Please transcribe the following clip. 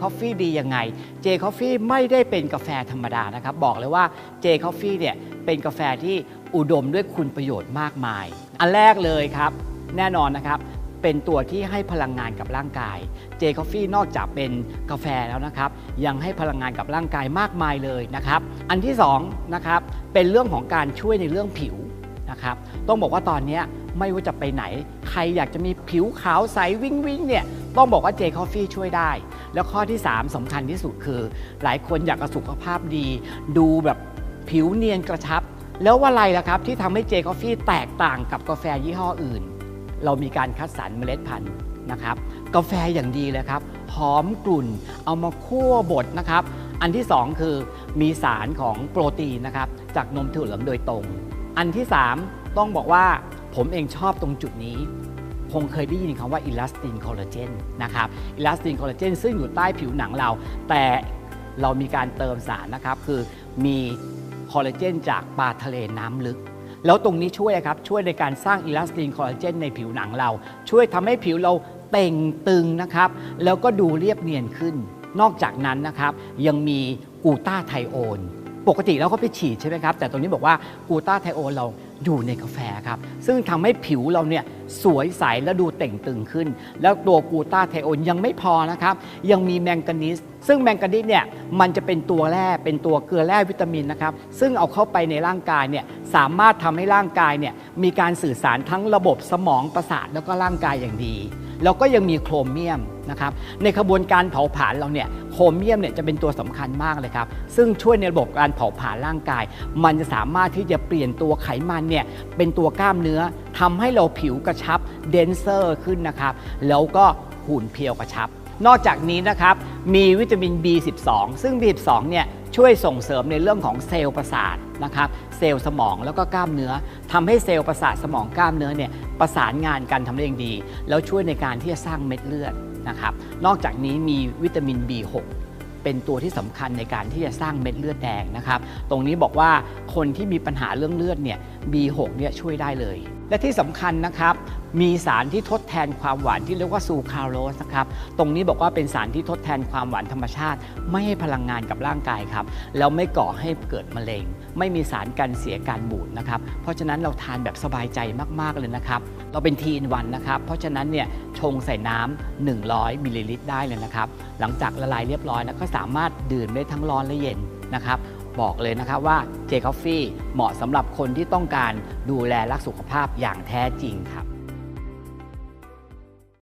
Coffee ดียังไง J Coffee ไม่ได้เป็นกาแฟธรรมดานะครับ บอกเลยว่า J Coffee เนี่ยเป็นกาแฟที่อุดมด้วยคุณประโยชน์มากมาย อันแรกเลยครับ แน่นอนนะครับเป็นตัวที่ให้พลังงานกับร่างกาย J Coffee นอกจากเป็นกาแฟแล้วนะครับ ยังให้พลังงานกับร่างกายมากมายเลยนะครับ อันที่สองนะครับเป็นเรื่องของการช่วยในเรื่องผิวนะครับ ต้องบอกว่าตอนนี้ ไม่ว่าจะไปไหน ใครอยากจะมีผิวขาวใสวิ่งวิ่งเนี่ยต้องบอกว่า J Coffee ช่วยได้ แล้วข้อที่ 3สำคัญที่สุดคือ หลายคนอยากสุขภาพดี ดูแบบผิวเนียนกระชับ แล้วว่าอะไรล่ะครับ ที่ทำให้ J Coffee แตกต่างกับกาแฟยี่ห้ออื่น เรามีการคัดสรรเมล็ดพันธุ์นะครับกาแฟอย่างดีเลยครับหอมกลุ่น เอามาคั่วบดนะครับ อันที่ 2 คือมีสารของโปรตีนนะครับจากนมถั่วเหลืองโดยตรง อันที่ 3 ต้องบอกว่า ผมเองชอบตรงจุดนี้คงเคยได้ยินคำว่าอิลาสตินคอลลาเจนนะครับอิลาสตินคอลลาเจนซึ่งอยู่ใต้ผิวหนังเรา แต่เรามีการเติมสารนะครับคือมีคอลลาเจนจากปลาทะเลน้ำลึก แล้วตรงนี้ช่วยครับช่วยในการสร้างอิลาสตินคอลลาเจนในผิวหนังเรา ช่วยทำให้ผิวเราเต่งตึงนะครับ แล้วก็ดูเรียบเนียนขึ้น นอกจากนั้นนะครับยังมีกูต้าไทโอน ปกติเราก็ไปฉีดใช่ไหมครับ แต่ตรงนี้บอกว่ากูต้าไทโอนเราอยู่ในกาแฟครับ ซึ่งทำให้ผิวเราเนี่ยสวยใสและดูเต่งตึงขึ้น แล้วตัวกูต้าไทโอนยังไม่พอนะครับ ยังมีแมงกานีสซึ่งแมงกานีสเนี่ยมันจะเป็นตัวแร่เป็นตัวเกลือแร่วิตามินนะครับ ซึ่งเอาเข้าไปในร่างกายเนี่ยสามารถทำให้ร่างกายเนี่ยมีการสื่อสารทั้งระบบสมองประสาทแล้วก็ร่างกายอย่างดี แล้วก็ยังมีโครเมียมนะครับในขบวนการเผาผลาญเราเนี่ยโครเมียมเนี่ยจะเป็นตัวสำคัญมากเลยครับซึ่งช่วยในระบบการเผาผลาญร่างกาย มันจะสามารถที่จะเปลี่ยนตัวไขมันเนี่ยเป็นตัวกล้ามเนื้อทำให้เราผิวกระชับเดนเซอร์ขึ้นนะครับแล้วก็หุ่นเพียวกระชับ นอกจากนี้นะครับมีวิตามิน B12 ซึ่ง B12 เนี่ย ช่วยส่งเสริมในเรื่องของเซลล์ประสาทนะครับเซลล์สมองแล้วก็กล้ามเนื้อทำให้เซลล์ประสาทสมองกล้ามเนื้อเนี่ยประสานงานกันทำได้อย่างดี แล้วช่วยในการที่จะสร้างเม็ดเลือดนะครับนอกจากนี้มีวิตามิน B6 เป็นตัวที่สำคัญในการที่จะสร้างเม็ดเลือดแดงนะครับ ตรงนี้บอกว่าคนที่มีปัญหาเรื่องเลือดเนี่ย B6 เนี่ยช่วยได้เลยและที่สำคัญนะครับ มีสารที่ทดแทนความหวานที่เรียกว่าซูคราโรสนะครับ ตรงนี้บอกว่าเป็นสารที่ทดแทนความหวานธรรมชาติ ไม่ให้พลังงานกับร่างกายครับ แล้วไม่ก่อให้เกิดมะเร็ง ไม่มีสารกันเสียการบูดนะครับ เพราะฉะนั้นเราทานแบบสบายใจมาก ๆ เลยนะครับ เราเป็นทีนวันนะครับ เพราะฉะนั้นเนี่ยชงใส่น้ำ100 มิลลิลิตรได้เลยนะครับ หลังจากละลายเรียบร้อยนะก็สามารถดื่มได้ทั้งร้อนและเย็นนะครับ บอกเลยนะครับว่า J Coffee เหมาะสำหรับคนที่ต้องการดูแลรักสุขภาพอย่างแท้จริงครับ